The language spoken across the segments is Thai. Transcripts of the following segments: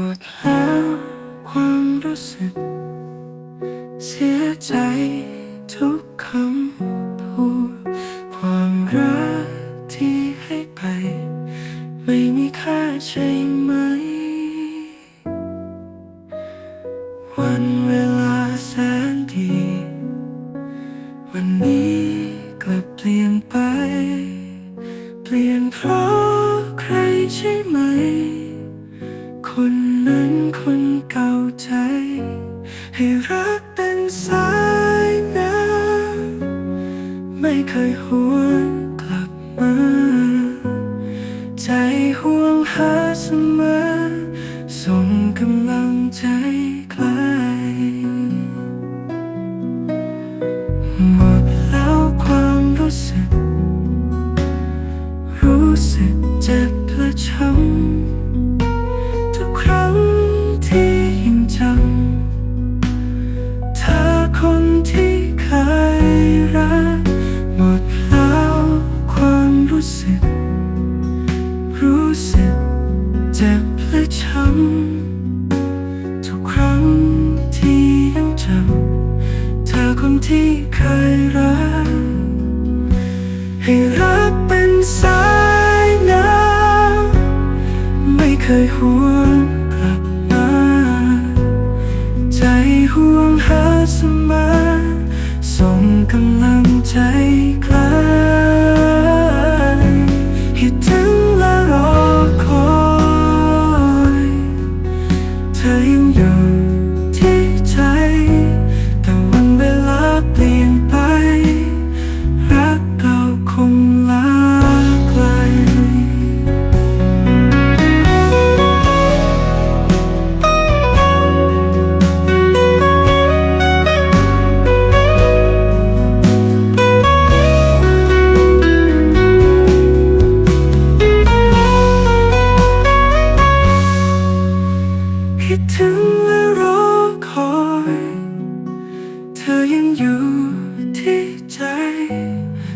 หมดแล้วความรู้สึก เสียใจทุกคำพูดความรักที่ให้ไป ไม่มีค่าใช่ไหม วันเวลาแสนดี วันนี้กลับเปลี่ยนไป เปลี่ยนเพราะใครใช่ไหม คน สายน้ำไม่เคยหวนกลับมา ใจห่วงหาเสมอส่งกำลังใจใครหมดแล้วความรู้สึก รู้สึกเจ็บและช้ำ ที่เคยรัก ให้รักเป็นสายน้ำไม่เคยหวนกลับมาใจห่วงหาเสมอส่งกำลัง ยังอยู่ที่ใจ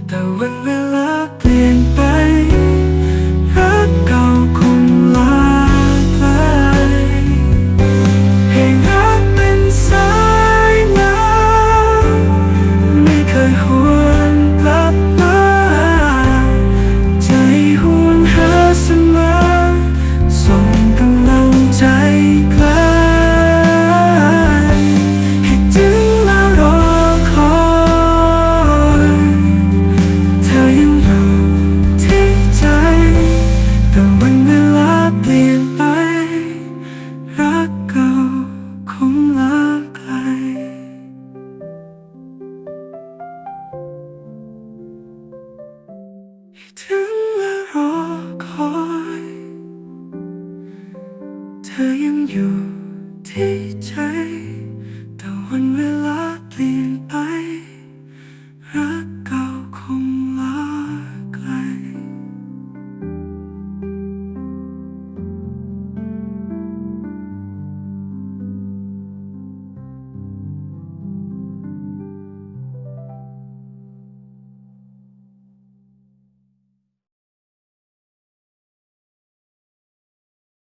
แต่วันเวลา ถึงและรอคอย เธอยังอยู่ที่ใจแต่วันเวลา